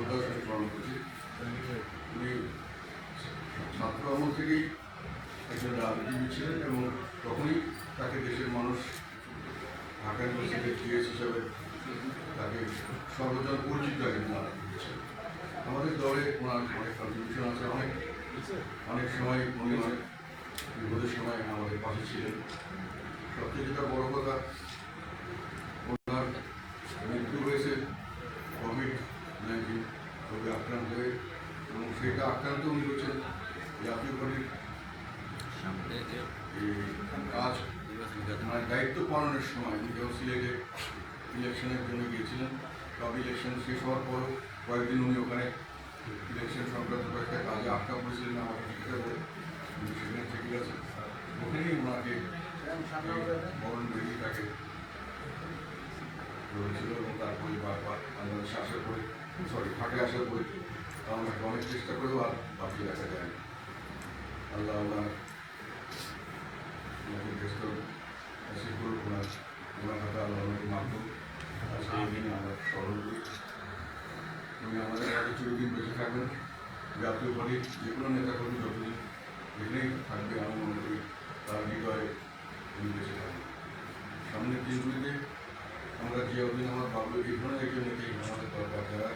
সাথে স্মরণ করছি উনি ছাত্র আমল থেকেই একজন রাজনীতিবিদ ছিলেন এবং তখনই তাকে দেশের মানুষ ঢাকা ইউনিভার্সিটির জিএস হিসাবে তাকে সর্বজন পরিচিত একজন ছিলেন আমাদের দলে ওনার অনেক কন্ট্রিবিউশন আছে অনেক অনেক সময় উনি অনেক বিপদের সময় আমাদের পাশে ছিলেন। সবচেয়ে যেটা বড় কথা ওনার মৃত্যু হয়েছে কোভিড নাইন্টিন রোগে আক্রান্ত হয়ে এবং সেটা আক্রান্ত উনি হচ্ছেন জাতীয় পার্টির এই কাজ মানে দায়িত্ব পালনের সময় যখন সিলেটে ইলেকশনের জন্য গিয়েছিলেন সব ইলেকশন শেষ হওয়ার পরও কয়েকদিন উনি ওখানে ইলেকশন সংক্রান্ত কয়েকটা কাজে আটকা পড়েছিলেন, আমাকে চিন্তা করে। উনি সেখানে থেকে গেছেন। ওখানেই ওনাকে বরণ বেরিয়ে তাকে রয়েছিল এবং তারপরে বারবার বাংলাদেশে আসার পরে সরি ঢাকে আসার পরে আমাকে অনেক চেষ্টা করেও আর বাকি দেখা যায় আল্লাহ আল্লাহ ওনাকে ব্যস্ত এসে করুক ওনার ওনার কথা আল্লাহ ওনাকে মাধ্যম আর সেই দিনে আমরা স্মরণ করি উনি আমাদের কাছে চিরদিন বেঁচে থাকবেন। জাতীয় পার্টির যে কোনো নেতা কর্মী যতদিন এখানেই থাকবে আমি মনে করি তার হৃদয়ে উনি বেঁচে থাকবেন। সামনের দিনগুলিতে আমরা যে জিয়াউদ্দিন আমার বাবু এই ধরনের একজন নেতাই আমাদের দরকার যারা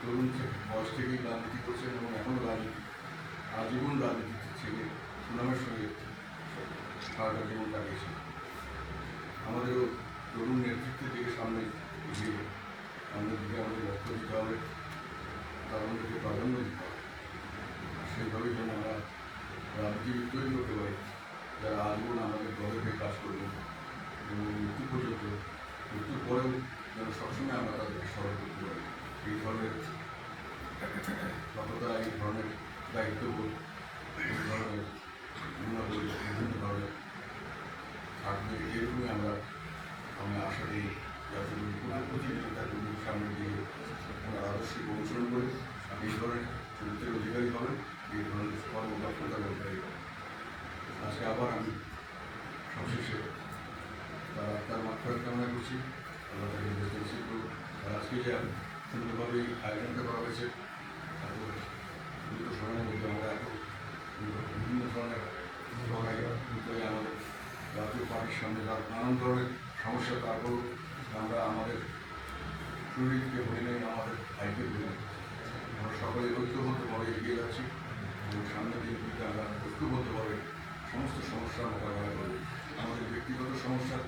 তরুণ বয়স থেকেই রাজনীতি করছেন এবং এখনও রাজনীতি, আজীবন রাজনীতি ছেলে সুনামের সঙ্গে সারাটা জীবন কাটিয়েছেন। আমাদেরও তরুণ নেতৃত্বের দিকে সামনে এগিয়ে আমাদের দিকে আমাদের লক্ষ্য দিতে হবে তার আমাদেরকে প্রাধান্য দিতে হবে সেইভাবেই যেন আমরা রাজনীতি তৈরি করতে পারি যারা আজীবন আমাদের দলের হয়ে কাজ করবেন এবং মৃত্যু পর্যন্ত মৃত্যুর পরেও যেন সবসময় আমরা তাদেরকে স্মরণ করতে পারি এই ধরনের সততা এই ধরনের দায়িত্ববোধ এই ধরনের গুণাবলী বিভিন্ন ধরনের থাকবে এরকমই আমরা আমরা আশা করি যাতে প্রতিনিধিতাগুলির সামনে দিয়ে আমরা আদর্শকে অনুসরণ করে এই ধরনের অধিকারী হবেন এই ধরনের কর্মদক্ষতার অধিকারী হবেন আজকে আবার আমি সবশেষে তার আত্মার মাত্রা কামনা করছি, আল্লাহ তাকে আর আজকে যে সুন্দরভাবে আয়োজনটা করা হয়েছে এত দ্রুত সময়ের মধ্যে আমরা এত বিভিন্ন ধরনের বিপদে আমাদের জাতীয় পার্টির সামনে তার নানান ধরনের সমস্যা তারপরও আমরা আমাদের শরীরকে ভুলে নেই আমাদের ভাইকে ভুলে নেই আমরা সকলে ঐক্যবদ্ধভাবে এগিয়ে যাচ্ছি। এবং সামনের দিনগুলিতে আমরা ঐক্যবদ্ধভাবে সমস্ত সমস্যার মোকাবেলা করব আমাদের ব্যক্তিগত সমস্যা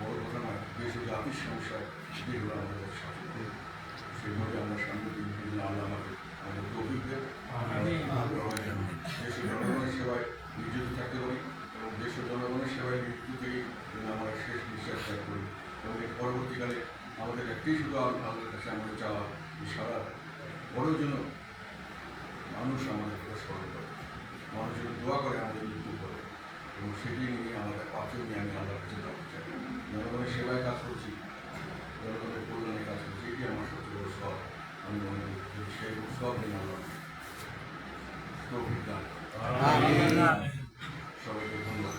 বড় কথা নয় দেশ ও জাতির সমস্যা সেগুলো আমাদের সাথে সেইভাবে আমরা সামনের দিনগুলি আল্লাহ আমাদের আমাদের অভিজ্ঞতা দেশ ও জনগণের সেবায় নিয়োজিত থাকতে পারি এবং দেশ ও জনগণের সেবায় মৃত্যু যেন আমরা শেষ ত্যাগ করি। এবং এর পরবর্তীকালে আমাদের একটাই শুধু আল্লাহর কাছে আমাদের চাওয়া সারা বড় জন্য মানুষ আমাদেরকে স্মরণ করে। মানুষ দোয়া করে আমাদের মৃত্যু করে। এবং সেটি নিয়ে আমাদের পাচনি আমি আল্লাহ কাছে দাবি চাই জনগণের সেবায় কাজ করছি জনগণের কল্যাণে কাজ করছি এটি আমার সবচেয়ে বড় আমি মনে করি সেই উৎসব নিয়ে আল্লাহ সবাইকে ধন্যবাদ।